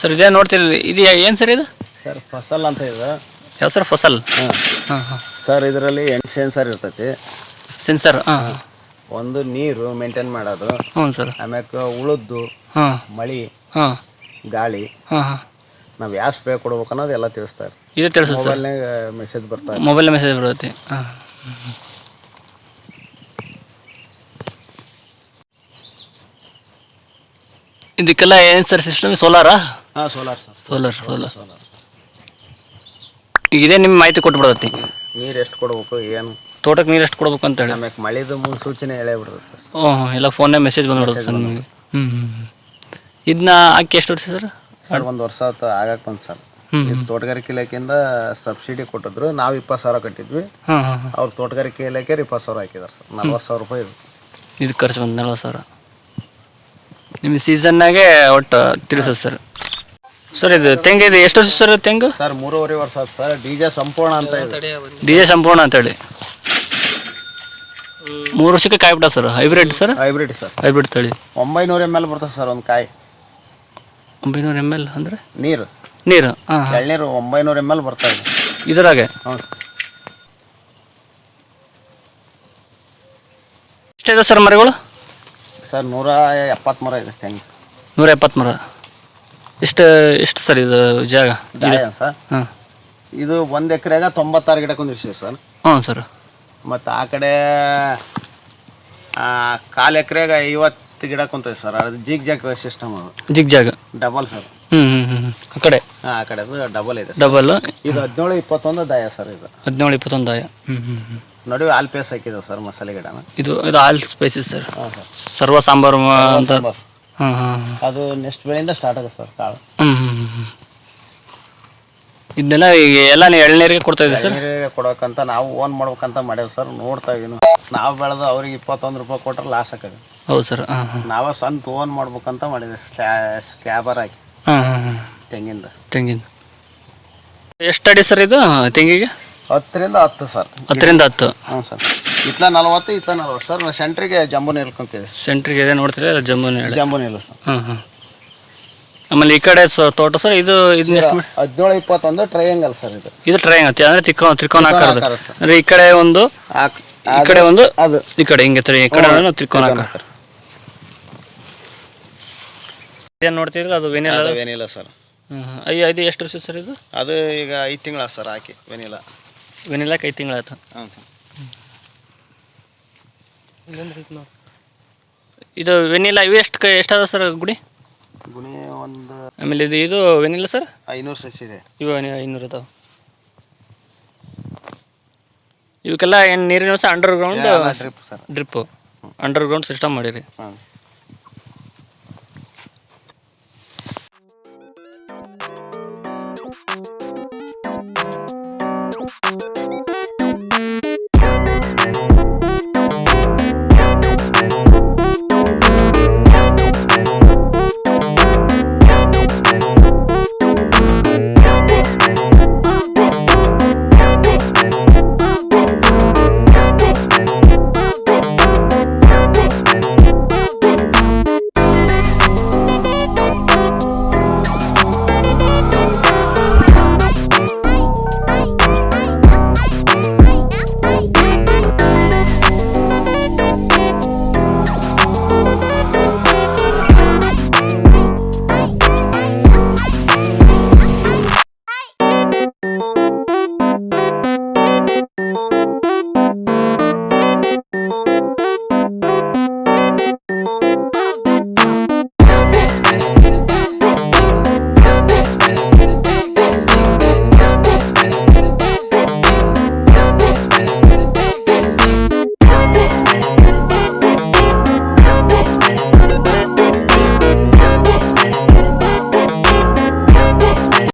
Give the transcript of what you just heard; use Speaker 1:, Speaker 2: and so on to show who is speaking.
Speaker 1: Sir ಇದೇ ನೋಡ್ತಿರಲಿ ಇದು ಏನು ಸರ್ ಇದು?
Speaker 2: ಸರ್ ಫಸಲ್ ಅಂತ ಇದು.
Speaker 1: ಯಾವ ಸರ್ ಫಸಲ್?
Speaker 2: ಹಾಂ.
Speaker 1: ಹಾಂ ಹಾಂ.
Speaker 2: ಸರ್ ಇದರಲ್ಲಿ ಎಂಟು ಸೆನ್ಸರ್ ಇರ್ತೈತಿ.
Speaker 1: ಸೆನ್ಸರ್ ಹಾಂ.
Speaker 2: ಒಂದು ನೀರು ಮೇಂಟೈನ್ ಮಾಡೋದು.
Speaker 1: ಹ್ಞೂ ಸರ್.
Speaker 2: ಆಮ್ಯಾಕೆ ಉಳುದ್ದು
Speaker 1: ಹಾಂ.
Speaker 2: ಮಳಿ
Speaker 1: ಹಾಂ.
Speaker 2: ಗಾಳಿ
Speaker 1: ಹಾಂ ಹಾಂ.
Speaker 2: ನಾವು ಯಾವ ಸ್ಪ್ರೇ ಕೊಡ್ಬೇಕು ಅನ್ನೋದು ಎಲ್ಲ ತಿಳಿಸ್ತಾರೆ
Speaker 1: ಇದು ತಿಳಿಸ್ತದೆ ಸರ್.
Speaker 2: ಮೊಬೈಲ್ನಾಗ ಮೆಸೇಜ್ ಬರ್ತಾರೆ
Speaker 1: ಮೊಬೈಲ್ ಮೆಸೇಜ್ ಬರುತ್ತೆ. ಹಾಂ. ಇದಕ್ಕೆಲ್ಲ ಏನು ಸರ್ ಸಿಸ್ಟಮ್ ಸೋಲಾರಾ
Speaker 2: ಹಾಂ ಸೋಲಾರ್ ಸರ್
Speaker 1: ಸೋಲಾರ್ ಸೋಲಾರ್ ಈಗ ಇದೇ ನಿಮ್ಮ ಮಾಹಿತಿ ಕೊಟ್ಬಿಡತ್ತೆ
Speaker 2: ನೀರು ಎಷ್ಟು ಕೊಡ್ಬೇಕು ಏನು?
Speaker 1: ತೋಟಕ್ಕೆ ನೀರು ಎಷ್ಟು ಕೊಡ್ಬೇಕು ಅಂತ ಹೇಳಿ.
Speaker 2: ಆಮ್ಯಾಕ ಮಳಿದು ಮುನ್ಸೂಚನೆ ಹೇಳೇ ಬಿಡುತ್ತೆ
Speaker 1: ಹ್ಞೂ ಎಲ್ಲ ಫೋನ್ಯಾಗ ಮೆಸೇಜ್ ಬಂದ್ಬಿಡುತ್ತೆ ಸರ್ ನಿಮಗೆ ಹ್ಞೂ ಹ್ಞೂ ಇದನ್ನ ಹಾಕಿ ಎಷ್ಟು ವರ್ಷ ಸರ್?
Speaker 2: ಸರ್ ಒಂದು ವರ್ಷ ಆತು ಆಗಕ್ಕೆ ಬಂತು ಸರ್. ಇದು ತೋಟಗಾರಿಕೆ ಇಲಾಖೆಯಿಂದ ಸಬ್ಸಿಡಿ ಕೊಟ್ಟಿದ್ರು ನಾವು ಇಪ್ಪತ್ತು ಸಾವಿರ ಕಟ್ಟಿದ್ವಿ.
Speaker 1: ಹಾಂ ಹಾಂ ಹಾಂ.
Speaker 2: ಅವ್ರು ತೋಟಗಾರಿಕೆ ಇಲಾಖೆಯವ್ರು ಇಪ್ಪತ್ತು ಸಾವಿರ ಹಾಕಿದಾರೆ ಸರ್. ನಲ್ವತ್ತು ಸಾವಿರ ರೂಪಾಯಿ ಇದು
Speaker 1: ಇದು ಖರ್ಚು ಬಂದು ನಲ್ವತ್ತು ಸಾವಿರ. ಸೀಸನ್ ಸೀಸನ್ನಾಗೆ ಒಟ್ಟು ತಿಳಿಸೋದು ಸರ್. ಸರ್ ಇದು ತೆಂಗು ಇದು. ಎಷ್ಟು ವರ್ಷ ಸರ್ ತೆಂಗು?
Speaker 2: ಸರ್ ಮೂರುವರೆ ವರ್ಷ ಆಯ್ತು ಸರ್. ಡಿಜೆ ಸಂಪೂರ್ಣ ಅಂತ ಇದೆ
Speaker 1: ಡಿಜೆ ಸಂಪೂರ್ಣ ಅಂತ ಹೇಳಿ. ಮೂರು ವರ್ಷಕ್ಕೆ ಕಾಯಿ ಬಿಡ sir hybrid sir?
Speaker 2: Hybrid sir.
Speaker 1: Hybrid ತಳಿ.
Speaker 2: ಒಂಬೈನೂರ ಎಂ ಎಲ್ ಬರ್ತದೆ ಸರ್ ಒಂದು ಕಾಯಿ.
Speaker 1: ಒಂಬೈನೂರು ಎಂ ಎಲ್ ಅಂದರೆ?
Speaker 2: ನೀರು.
Speaker 1: ನೀರು ಹಾಂ
Speaker 2: ಎಳ್ನೀರು ಒಂಬೈನೂರು ಎಂ ಎಲ್ ಬರ್ತಾ ಇದೆ.
Speaker 1: ಇದರಾಗೆ?
Speaker 2: ಹ್ಞೂ
Speaker 1: ಎಷ್ಟಿದೆ ಸರ್ ಮರಗಳು?
Speaker 2: ಸರ್ ನೂರ ಎಪ್ಪತ್ತು ಮರ ಇದೆ ತೆಂಗು.
Speaker 1: ನೂರ ಎಪ್ಪತ್ತು ಮರ ಎಷ್ಟು ಎಷ್ಟು ಸರ್ ಇದು ಜಾಗ?
Speaker 2: ದಾಯ ಸರ್?
Speaker 1: ಹಾಂ.
Speaker 2: ಇದು ಒಂದು ಎಕರೆಗ ತೊಂಬತ್ತಾರು ಗಿಡ ಕುಂದಿರ್ತೀವಿ ಸರ್.
Speaker 1: ಹ್ಞೂ ಸರ್.
Speaker 2: ಮತ್ತು ಆ ಕಡೆ ಆ, ಕಾಲು ಎಕರೆಗೆ ಐವತ್ತು ಗಿಡ ಕುಂತೈತೆ ಸರ್. ಅದು ಜಿಗ್ ಜಾಗ್ ಸಿಸ್ಟಮ್ ಅದು.
Speaker 1: ಜಿಗ್ ಜಾಗ
Speaker 2: ಡಬಲ್ ಸರ್.
Speaker 1: ಹ್ಞೂ ಹ್ಞೂ ಹ್ಞೂ ಆ ಕಡೆ?
Speaker 2: ಹಾಂ ಆ ಕಡೆ ಡಬಲ್ ಇದೆ ಸರ್.
Speaker 1: ಡಬಲ್
Speaker 2: ಇದು ಹದಿನೇಳು ಇಪ್ಪತ್ತೊಂದು ದಾಯ ಸರ್ ಇದು.
Speaker 1: ಹದಿನೇಳು ಇಪ್ಪತ್ತೊಂದು ಆಯ ಹ್ಞೂ ಹ್ಞೂ ಹ್ಞೂ.
Speaker 2: ನಡುವೆ ಆಲ್ ಪೇಸ್ ಹಾಕಿದೆ ಸರ್ ಮಸಾಲೆ ಗಿಡನ.
Speaker 1: ಇದು ಇದು ಆಲ್ ಸ್ಪೈಸಸ್ ಸರ್.
Speaker 2: ಹಾಂ ಸರ್.
Speaker 1: ಸರ್ವ ಸಾಂಬಾರು ಮ- ಅಂತ
Speaker 2: ಅದು ನೆಕ್ಸ್ಟ್ ಬೆಳೆಯಿಂದ ಸ್ಟಾರ್ಟ್ ಆಗುತ್ತೆ ಸರ್ ಕಾಳು.
Speaker 1: ಹ್ಞೂ ಇದನ್ನೆಲ್ಲ ಈಗ ಎಲ್ಲ ನೀವು ಎಳ್ನೀರಿಗೆ ಕೊಡ್ತಾ ಇದ್ದೀವಿ ಸರ್?
Speaker 2: ನೀರಿಗೆ ಕೊಡೋಕಂತ ನಾವು ಓನ್ ಮಾಡ್ಬೇಕಂತ ಮಾಡೇವಿ ಸರ್ ನೋಡ್ತಾ ಇದೀನಿ. ನಾವು ಬೆಳೆದು ಅವ್ರಿಗೆ ಇಪ್ಪತ್ತೊಂದು ರೂಪಾಯಿ ಕೊಟ್ರೆ ಲಾಸ್ ಆಕದೆ
Speaker 1: ಹೌದು ಸರ್ ಹಾಂ ಹಾಂ
Speaker 2: ನಾವೇ ಸ್ವಂತ ಓನ್ ಮಾಡ್ಬೇಕಂತ ಮಾಡಿದ್ವಿ ಸ್ಕ್ಯಾಬರ್ ಹಾಕಿ.
Speaker 1: ಹಾಂ ಹಾಂ ಹಾಂ
Speaker 2: ತೆಂಗಿಂದ.
Speaker 1: ತೆಂಗಿನ ಎಷ್ಟು ಅಡಿ ಸರ್ ಇದು ತೆಂಗಿಗೆ?
Speaker 2: ಹತ್ತರಿಂದ ಹತ್ತು ಸರ್.
Speaker 1: ಹತ್ತರಿಂದ ಹತ್ತು.
Speaker 2: ಹ್ಞೂ ಸರ್. ಇತ್ಲ ನಲವತ್ತು ಇತ್ತ ನಲ್ವತ್ತು. ಸರ್ ನಾವು ಸೆಂಟ್ರಿಗೆ ಜಂಬು ನಿಲ್ಕೊಂತೀವಿ
Speaker 1: ಸೆಂಟ್ರಿಗೆ ಇದೆ ನೋಡ್ತೀರಿ ಜಮ್ಮು ಹೇಳಿ
Speaker 2: ಜಂಬು ನಿಲ್ಲು ಸರ್
Speaker 1: ಹಾಂ ಹಾಂ ಆಮೇಲೆ ಈ ಕಡೆ ಸ ತೋಟ ಸರ್ ಇದು ಇದು ಎಷ್ಟು
Speaker 2: ಹದಿನೇಳು ಇಪ್ಪತ್ತೊಂದು ಟ್ರಯಾಂಗಲ್ ಸರ್ ಇದು.
Speaker 1: ಇದು ಟ್ರೈಂಗ್ ಅಂತ ಅಂದರೆ ತ್ರಿಕೋನ ತ್ರಿಕೋನ ಆಕಾರದ
Speaker 2: ಆಕಾರ ಸರ್.
Speaker 1: ಅಂದರೆ ಈ ಕಡೆ ಒಂದು
Speaker 2: ಆ
Speaker 1: ಈ ಕಡೆ ಒಂದು
Speaker 2: ಅದು.
Speaker 1: ಈ ಕಡೆ ಹಿಂಗೆ ತ್ರಿ- ಈ ಕಡೆ ಒಂದು ತ್ರಿಕೋನ ಆಕಾರ ಏನು ನೋಡ್ತಿದ್ರೆ ಅದು ವೆನಿಲ್ಲ
Speaker 2: ಅದು? Vanilla sir.
Speaker 1: ಅಯ್ಯೋ ಇದು ಎಷ್ಟು ವರ್ಷ ಸರ್ ಇದು?
Speaker 2: ಅದು ಈಗ ಐದು ತಿಂಗಳ ಸರ್ ಹಾಕಿ ವೆನಿಲಾ.
Speaker 1: ವೆನಿಲಾಕ್ ಐದು ತಿಂಗಳಾಯ್ತು
Speaker 2: ಹ್ಞೂ ಸರ್.
Speaker 1: ಇದು ವೆನಿಲಾ ಇವು ಎಷ್ಟು ಎಷ್ಟಾದ ಸರ್ ಗುಡಿ?
Speaker 2: ಗುಣಿ ಒಂದು
Speaker 1: ಆಮೇಲೆ ಇದು ಇದು ವೆನಿಲಾ ಸರ್?
Speaker 2: ಐನೂರು ಸಸಿ ಇದೆ.
Speaker 1: ಇವು ಐನೂರು ಅದಾವ. ಇವಕ್ಕೆಲ್ಲ ಏನು ನೀರಿನ ವ್ಯವಸ್ಥೆ underground
Speaker 2: drip sir.
Speaker 1: Drip underground system ಮಾಡಿರಿ.
Speaker 2: ಹಾಂ.